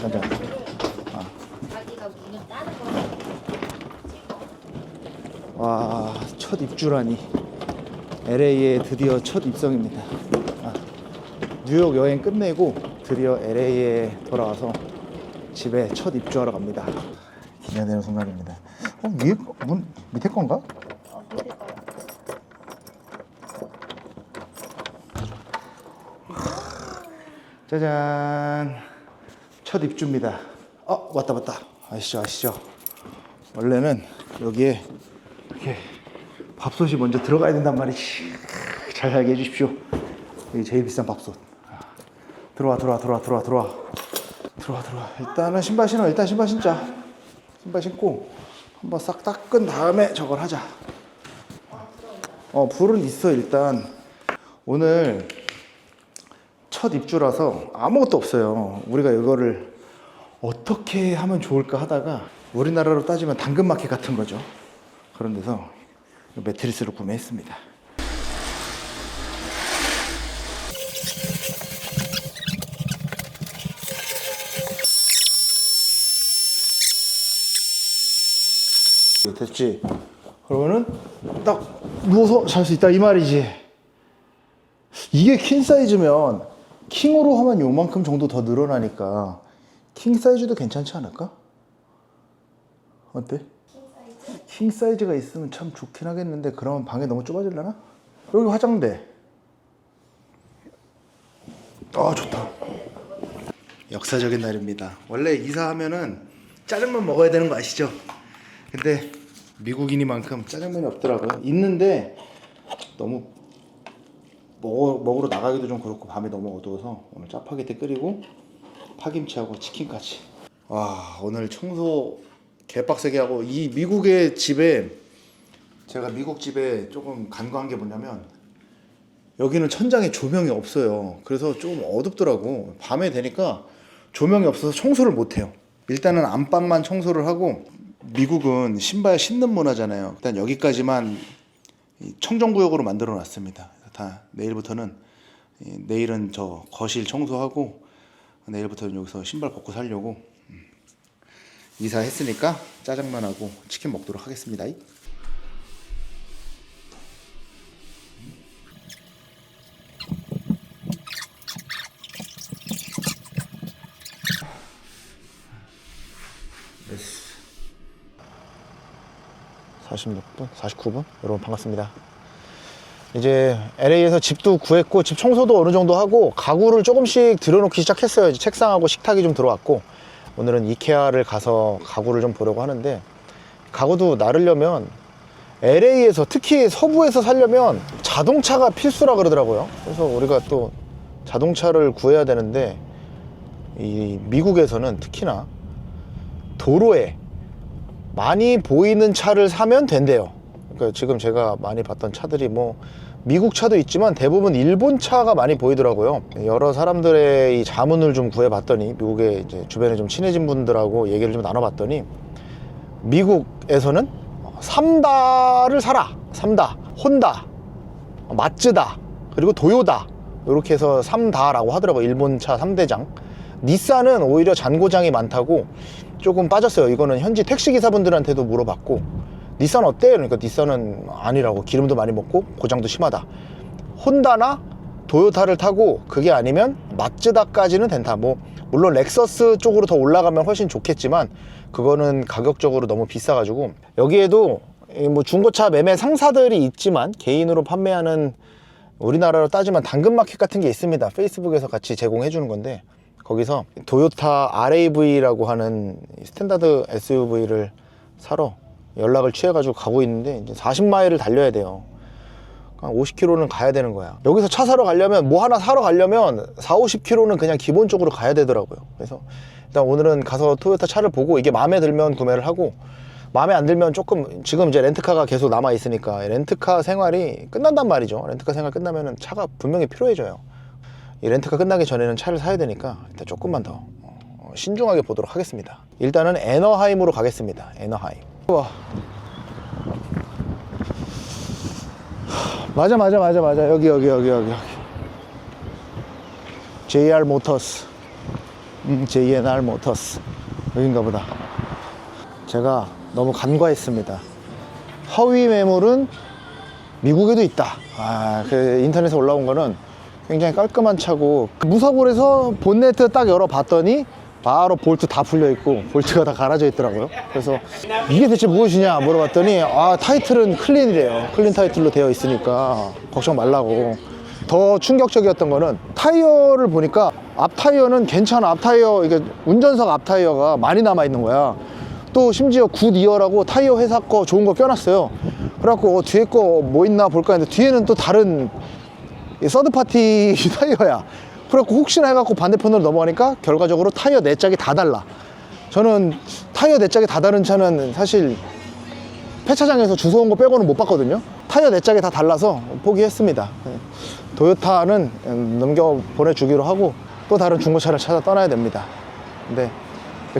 가자. 거 와, 첫 입주라니. LA에 드디어 첫 입성입니다. 아, 뉴욕 여행 끝내고 드디어 LA에 돌아와서 집에 첫 입주하러 갑니다. 기대되는 순간입니다. 어, 위에 거- 문 밑에 건가? 어. 짜잔. 첫 입주입니다. 어, 왔다, 왔다. 아시죠, 아시죠? 원래는 여기에 이렇게 밥솥이 먼저 들어가야 된단 말이지. 잘 살게 해주십시오. 여기 제일 비싼 밥솥. 들어와, 들어와, 들어와, 들어와, 들어와. 들어와, 들어와. 일단은 신발 신어. 일단 신발 신자. 신발 신고 한번 싹 닦은 다음에 저걸 하자. 어, 불은 있어, 일단. 오늘 첫 입주라서 아무것도 없어요. 우리가 이거를 어떻게 하면 좋을까 하다가 우리나라로 따지면 당근마켓 같은 거죠. 그런 데서 매트리스를 구매했습니다. 됐지? 그러면은 딱 누워서 잘 수 있다 이 말이지. 이게 퀸 사이즈면 킹으로 하면 요만큼 정도 더 늘어나니까 킹 사이즈도 괜찮지 않을까? 어때? 킹 사이즈가 있으면 참 좋긴 하겠는데 그러면 방이 너무 좁아질려나? 여기 화장대. 아 좋다. 역사적인 날입니다. 원래 이사하면은 짜장면 먹어야 되는 거 아시죠? 근데 미국인이만큼 짜장면이 없더라고요. 있는데 너무 먹어, 먹으러 나가기도 좀 그렇고 밤이 너무 어두워서 오늘 짜파게티 끓이고 파김치하고 치킨까지. 와 오늘 청소 개빡세게 하고 이 미국의 집에 제가 미국 집에 조금 간과한 게 뭐냐면 여기는 천장에 조명이 없어요. 그래서 조금 어둡더라고. 밤에 되니까 조명이 없어서 청소를 못 해요. 일단은 안방만 청소를 하고 미국은 신발 신는 문화잖아요. 일단 여기까지만 이 청정구역으로 만들어 놨습니다. 다 내일부터는 이 내일은 저 거실 청소하고 내일부터는 여기서 신발 벗고 살려고 음. 이사했으니까 짜장면 하고 치킨 먹도록 하겠습니다. 됐어. 46분, 49분 여러분 반갑습니다. 이제 LA에서 집도 구했고 집 청소도 어느 정도 하고 가구를 조금씩 들여놓기 시작했어요. 이제 책상하고 식탁이 좀 들어왔고 오늘은 이케아를 가서 가구를 좀 보려고 하는데 가구도 나르려면 LA에서 특히 서부에서 살려면 자동차가 필수라 그러더라고요. 그래서 우리가 또 자동차를 구해야 되는데 이 미국에서는 특히나 도로에 많이 보이는 차를 사면 된대요. 그러니까 지금 제가 많이 봤던 차들이 뭐 미국 차도 있지만 대부분 일본 차가 많이 보이더라고요. 여러 사람들의 이 자문을 좀 구해봤더니 미국에 이제 주변에 좀 친해진 분들하고 얘기를 좀 나눠봤더니 미국에서는 삼다를 사라. 삼다, 혼다, 마츠다, 그리고 도요다 이렇게 해서 삼다라고 하더라고요. 일본 차 3대장. 닛산은 오히려 잔고장이 많다고 조금 빠졌어요. 이거는 현지 택시 기사분들한테도 물어봤고 닛산 어때? 그러니까 닛산은 아니라고 기름도 많이 먹고 고장도 심하다. 혼다나 도요타를 타고 그게 아니면 마츠다까지는 된다. 뭐 물론 렉서스 쪽으로 더 올라가면 훨씬 좋겠지만 그거는 가격적으로 너무 비싸가지고 여기에도 이뭐 중고차 매매 상사들이 있지만 개인으로 판매하는 우리나라로 따지면 당근마켓 같은 게 있습니다. 페이스북에서 같이 제공해 주는 건데 거기서 도요타 RAV라고 하는 스탠다드 SUV를 사러 연락을 취해가지고 가고 있는데 이제 40마일을 달려야 돼요. 50km는 가야 되는 거야. 여기서 차 사러 가려면 뭐 하나 사러 가려면 4, 50km는 그냥 기본적으로 가야 되더라고요. 그래서 일단 오늘은 가서 토요타 차를 보고 이게 마음에 들면 구매를 하고 마음에 안 들면 조금 지금 이제 렌트카가 계속 남아 있으니까 렌트카 생활이 끝난단 말이죠. 렌트카 생활 끝나면은 차가 분명히 필요해져요. 이 렌트카 끝나기 전에는 차를 사야 되니까 일단 조금만 더 어, 신중하게 보도록 하겠습니다. 일단은 에너하임으로 가겠습니다. 에너하임. 와. 맞아 맞아 맞아 맞아. 여기 여기 여기 여기 여기. JR 모터스. 음, JNR 모터스. 여긴가 보다. 제가 너무 간과했습니다. 허위 매물은 미국에도 있다. 아, 그 인터넷에 올라온 거는 굉장히 깔끔한 차고. 무사고를 해서 본네트 딱 열어봤더니 바로 볼트 다 풀려 있고 볼트가 다 갈아져 있더라고요. 그래서 이게 대체 무엇이냐 물어봤더니 아 타이틀은 클린이래요. 클린 타이틀로 되어 있으니까 걱정 말라고. 더 충격적이었던 거는 타이어를 보니까 앞 타이어는 괜찮아. 앞 타이어 이게 운전석 앞 타이어가 많이 남아 있는 거야. 또 심지어 굿 이어라고 타이어 회사 거 좋은 거 껴놨어요. 그래갖고 어, 뒤에 거 뭐 있나 볼까 했는데 뒤에는 또 다른 이 서드파티 타이어야 그래갖고 혹시나 해갖고 반대편으로 넘어가니까 결과적으로 타이어 네 짝이 다 달라. 저는 타이어 네 짝이 다 다른 차는 사실 폐차장에서 주워 온 거 빼고는 못 봤거든요. 타이어 네 짝이 다 달라서 포기했습니다. 네. 도요타는 넘겨 보내주기로 하고 또 다른 중고차를 찾아 떠나야 됩니다. 근데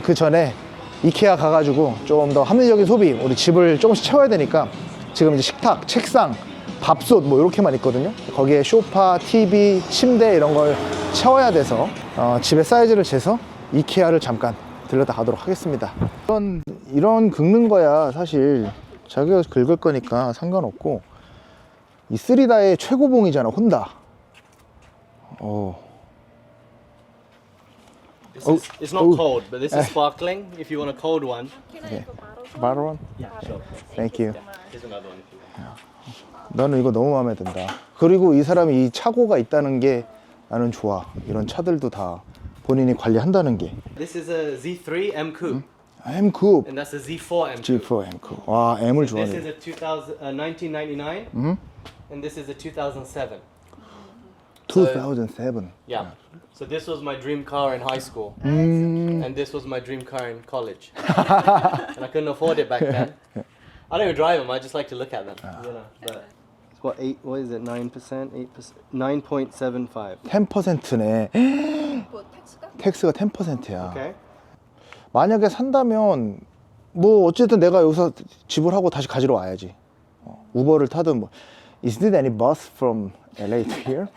그 전에 이케아 가가지고 좀더 합리적인 소비 우리 집을 조금씩 채워야 되니까 지금 이제 식탁, 책상, 밥솥 뭐 이렇게만 있거든요 거기에 소파, TV, 침대 이런 걸 채워야 돼서 어, 집의 사이즈를 재서 이케아를 잠깐 들렸다 가도록 하겠습니다 이런, 이런 긁는 거야 사실 자기가 긁을 거니까 상관없고 이 쓰리다의 최고봉이잖아 혼다 어. This Oh, is, it's not oh. cold, but this is sparkling. If you want a cold one, Okay. 바로원 yeah, sure. Thank you Here's another one if you want. 나는 이거 너무 마음에 든다. 그리고 이 사람이 이 차고가 있다는 게 나는 좋아. 이런 차들도 다 본인이 관리한다는 게. This is a Z3 M Coupe, M coupe, and that's a Z4 M Coupe. G4 M coupe. 와 M을 This is 좋아해. a 2000, uh, 1999, Mm-hmm. and this is a 2007. 2007. Yeah. So this was my dream car in high school, Mm. and this was my dream car in college, and I couldn't afford it back then. I don't even drive them. I just like to look at them. You know, but it's what eight? What is it? Nine percent? Eight percent? Nine point seven five. 10%네. 뭐 텍스가? 텍스가 10%야. Okay. 만약에 산다면 뭐 어쨌든 내가 여기서 지불하고 다시 가지러 와야지. 어, 우버를 타든 뭐. Is there any bus from LA to here?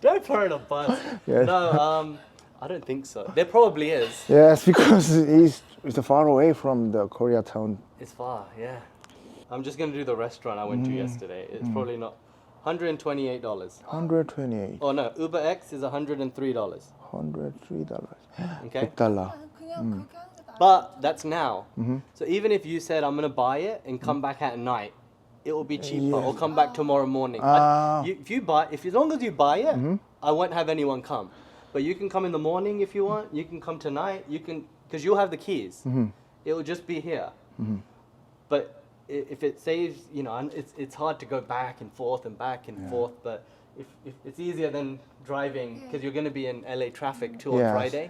Don't put it on bus. Yes. No, um, I don't think so. There probably is. Yes, because it's, it's far away from the Koreatown. It's far, yeah. I'm just gonna do the restaurant I went to yesterday. It's probably not. $128. 128, Oh no, Uber X is $103. $103. Okay? 100달러. 아, 그냥 그렇게 하는 게 나아. But that's now. So even if you said I'm gonna buy it and come back at night, it will be cheaper. Or come back tomorrow morning. I- Ah. you, if you buy, if as long as you buy it, I won't have anyone come. But you can come in the morning if you want. You can come tonight. You can because you'll have the keys. It will just be here. But i- if it saves, you know, and it's it's hard to go back and forth and back and forth. But if, if it's easier than driving because you're going to be in LA traffic too on Yes, Friday.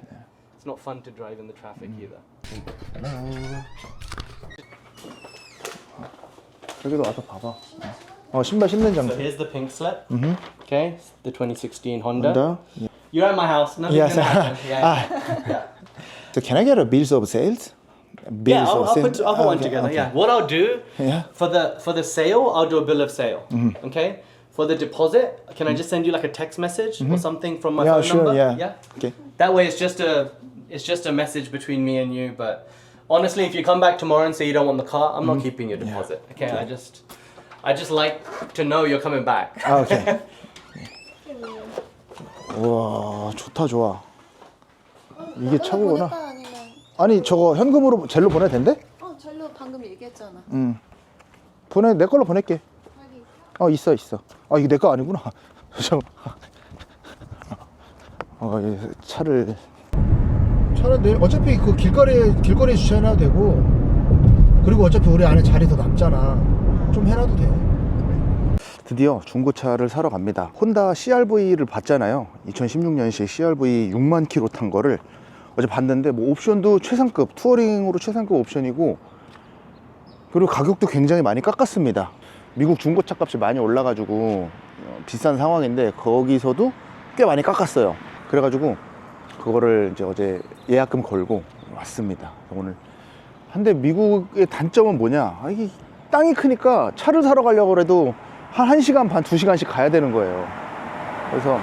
It's not fun to drive in the traffic either. 여기도 와서 봐봐. 어 신발 신는 So 장소. here's the pink slip. Okay, it's the 2016 Honda. Honda. You're at my house. Nothing's Yes. gonna happen. Yeah. ah. So can I get a bills of sales? Bills Yeah, I'll, I'll sales? put, I'll put one together. okay. Yeah. What I'll do Yeah. for the for the sale, I'll do a bill of sale. Mm-hmm. Okay. For the deposit, can I mm-hmm. just send you like a text message or mm-hmm. something from my Yeah, phone sure. number? Yeah. Yeah. Okay. That way, it's just a it's just a message between me and you. But honestly, if you come back tomorrow and say you don't want the car, I'm not keeping your deposit. Okay. I just I just like to know you're coming back. 아 오케이. 와 좋다 좋아. 이게 차고구나. 보낼까 아니면 아니 저거 현금으로 젤로 보내도 된대? 어 절로 방금 얘기했잖아. 응. 보내 내 걸로 보낼게. 어 있어 있어. 아 이거 내거 아니구나. 저. 어이 차를. 차는 내 어차피 그 길거리에 길거리에 주차해놔도 되고 그리고 어차피 우리 안에 자리 더 남잖아. 좀 해놔도 돼. 드디어 중고차를 사러 갑니다. 혼다 CRV를 봤잖아요. 2016년식 CRV 6만 킬로 탄 거를 어제 봤는데 뭐 옵션도 최상급 투어링으로 최상급 옵션이고 그리고 가격도 굉장히 많이 깎았습니다. 미국 중고차 값이 많이 올라가지고 어, 비싼 상황인데 거기서도 꽤 많이 깎았어요. 그래가지고 그거를 이제 어제 예약금 걸고 왔습니다. 오늘 한데 미국의 단점은 뭐냐? 아, 이게 땅이 크니까 차를 사러 가려고 해도 한 1시간 반, 2시간씩 가야 되는 거예요. 그래서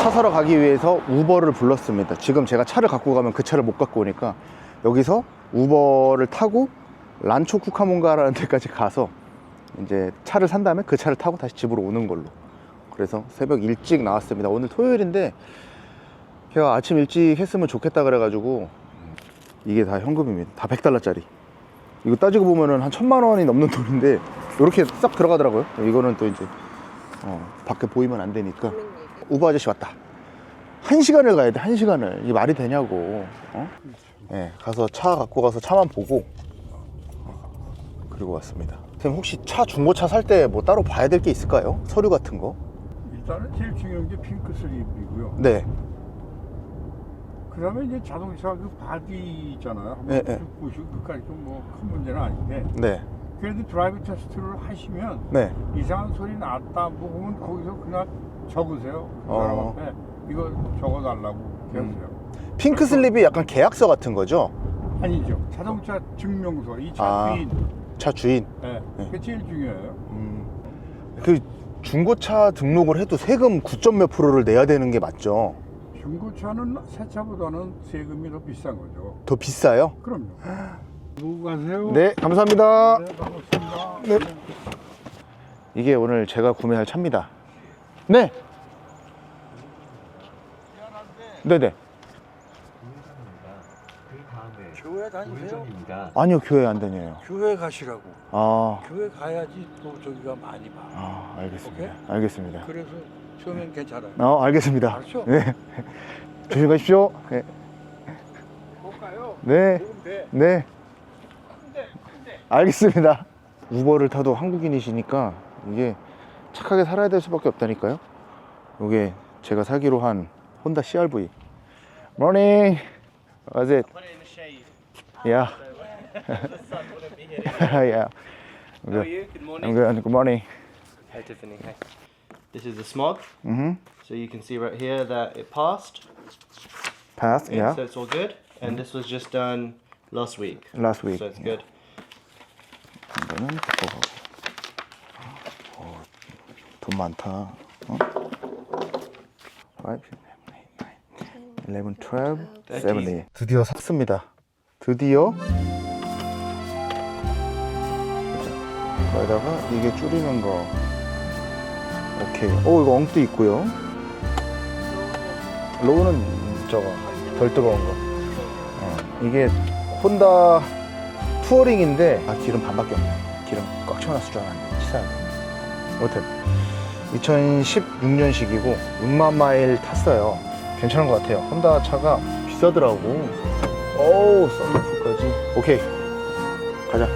차 사러 가기 위해서 우버를 불렀습니다. 지금 제가 차를 갖고 가면 그 차를 못 갖고 오니까 여기서 우버를 타고 란초 쿠카몬가라는 데까지 가서 이제 차를 산 다음에 그 차를 타고 다시 집으로 오는 걸로. 그래서 새벽 일찍 나왔습니다. 오늘 토요일인데 제가 아침 일찍 했으면 좋겠다 그래가지고 이게 다 현금입니다. 다 100달러짜리. 이거 따지고 보면은 한 천만 원이 넘는 돈인데 이렇게 싹 들어가더라고요. 이거는 또 이제 어, 밖에 보이면 안 되니까. 우버 아저씨 왔다. 한 시간을 가야 돼, 한 시간을. 이게 말이 되냐고. 어? 예, 가서 차 갖고 가서 차만 보고 어, 그리고 왔습니다. 선생님 혹시 차 중고차 살 때 뭐 따로 봐야 될 게 있을까요? 서류 같은 거? 일단은 제일 중요한 게 핑크 슬립이고요. 네. 그 다음에 이제 자동차 그 바디 있잖아요. 한번 예, 예. 쭉 보시고 그까지 뭐 큰 문제는 아닌데 네. 그래도 드라이브 테스트를 하시면 네. 이상한 소리 났다 뭐 그러면 거기서 그냥 적으세요. 그 어. 사람 앞에 이거 적어달라고 계세요. 핑크 슬립이 약간 계약서 같은 거죠? 아니죠. 자동차 증명서 이 차 아. 주인. 차 주인. 네. 그게 제일 중요해요. 음. 그 중고차 등록을 해도 세금 9점 몇 프로를 내야 되는 게 맞죠? 중고차는 새 차보다는 세금이 더 비싼 거죠. 더 비싸요? 그럼요. 누구 가세요? 네, 감사합니다. 네, 반갑습니다. 네. 이게 오늘 제가 구매할 차입니다. 네. 네네. 교회 다니세요? 아니요, 교회 안 다녀요. 교회 가시라고. 아, 교회 가야지 또 저기가 많이 봐. 아 알겠습니다. 오케이? 알겠습니다. 그래서 처음엔 괜찮아요. 어, 알겠습니다. 알았죠? 네. 조심히 가십시오. 네. 볼까요? 네. 보면 돼. 네. 알겠습니다. 우버를 타도 한국인이시니까 이게 착하게 살아야 될 수밖에 없다니까요. 이게 제가 사기로 한 혼다 CRV. Morning. Was it? Put it in the shade. Yeah. the sun wouldn't be here. yeah. How are you? Good morning. I'm good. Good morning. Hi, Tiffany. Hi. This is the smog. Mm-hmm. So you can see right here that it passed. Pass. Okay, Yeah. So it's all good. And this was just done last week. Last week. So it's good. 이거는 바꿔가고. 어, 돈 많다. 어? 5, 11, 12, 17. 드디어 샀습니다. 드디어. 거기다가 이게 줄이는 거. 오케이. 오, 이거 엉도 있고요. 로우는 저거 덜 뜨거운 거. 어, 이게 혼다 투어링인데 아 기름 반밖에 없네. 기름 꽉 채워놨을 줄 알았는데 치사하네. 여튼 2016년식이고 6만 마일 탔어요. 괜찮은 것 같아요. 혼다 차가 비싸더라고. 오우 썬루프까지. 오케이. 가자